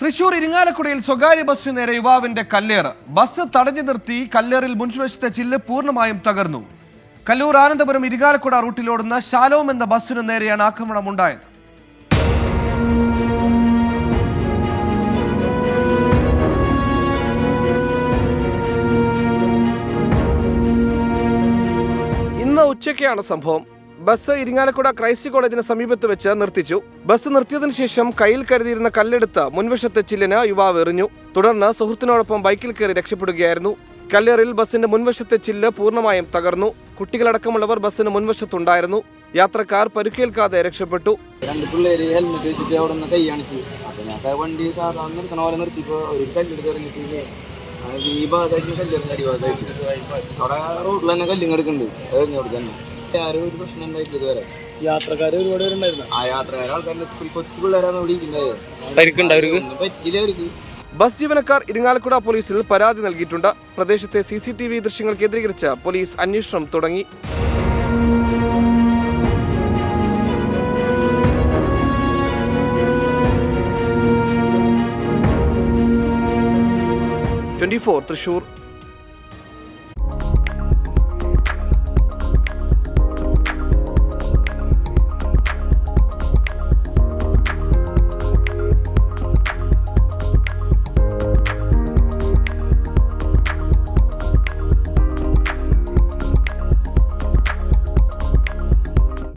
തൃശൂർ ഇരിങ്ങാലക്കുടയിൽ സ്വകാര്യ ബസ്സിനു നേരെ യുവാവിന്റെ കല്ലേറ്. ബസ് തടഞ്ഞു നിർത്തി കല്ലേറിൽ മുൻവശത്തെ ചില്ല് പൂർണമായും തകർന്നു. കല്ലൂർ ആനന്ദപുരം ഇരിങ്ങാലക്കുട റൂട്ടിലോടുന്ന ശാലോം എന്ന ബസ്സിനു നേരെയാണ് ആക്രമണം ഉണ്ടായത് ഇന്ന് ഉച്ചയ്ക്കാണ് സംഭവം. ബസ് ഇരിങ്ങാലക്കുട ക്രൈസ്റ്റ് കോളേജിന് സമീപത്ത് വെച്ച് നിർത്തിച്ചു. ബസ് നിർത്തിയതിനു ശേഷം കയ്യിൽ കരുതിയിരുന്ന കല്ലെടുത്ത് മുൻവശത്തെ ചില്ലിന് യുവാവ് എറിഞ്ഞു. തുടർന്ന് സുഹൃത്തിനോടൊപ്പം ബൈക്കിൽ കയറി രക്ഷപ്പെടുകയായിരുന്നു. കല്ലേറിൽ ബസിന്റെ മുൻവശത്തെ ചില്ല് പൂർണമായും തകർന്നു. കുട്ടികളടക്കമുള്ളവർ ബസ്സിന് മുൻവശത്തുണ്ടായിരുന്നു. യാത്രക്കാർ പരുക്കേൽക്കാതെ രക്ഷപ്പെട്ടു. രണ്ട് പിള്ളേര് ഹെൽമെറ്റ് വെച്ചിട്ട് അവിടെ നിന്ന് കൈ വണ്ടി സാധാരണ നിർത്തണ പോലെ നിർത്തിയപ്പോ ഒരു കല്ലെടുത്ത് ഇറങ്ങിയിട്ട് അത് ഈ ഭാഗത്തായിട്ട് കല്ലെറിഞ്ഞ അടി ഭാഗത്തായിട്ട് അവിടെ റോഡിൽ തന്നെ കല്ലിങ്ങെടുക്കുന്നുണ്ട് എറിഞ്ഞോട് തന്നെ ആരും ഒരു പ്രശ്നം ഉണ്ടായിട്ടില്ല ഇതുവരെ. യാത്രക്കാർ ഒരുപാട് പേരുണ്ടായിരുന്നു. ആ യാത്രക്കാരെ ആൾക്കാരുടെ കൊച്ചു പിള്ളേരാണ് ഇവിടെ ഇരിക്കുന്നത്. പരിക്കുണ്ടോ അവർക്ക് ഒന്നും പറ്റില്ല അവർക്ക്. ബസ് ജീവനക്കാർ ഇരിങ്ങാലക്കുട പോലീസിൽ പരാതി നൽകിയിട്ടുണ്ട്. പ്രദേശത്തെ സി സി ടി വി ദൃശ്യങ്ങൾ കേന്ദ്രീകരിച്ച് പോലീസ് അന്വേഷണം തുടങ്ങി. Twenty four Thrissur.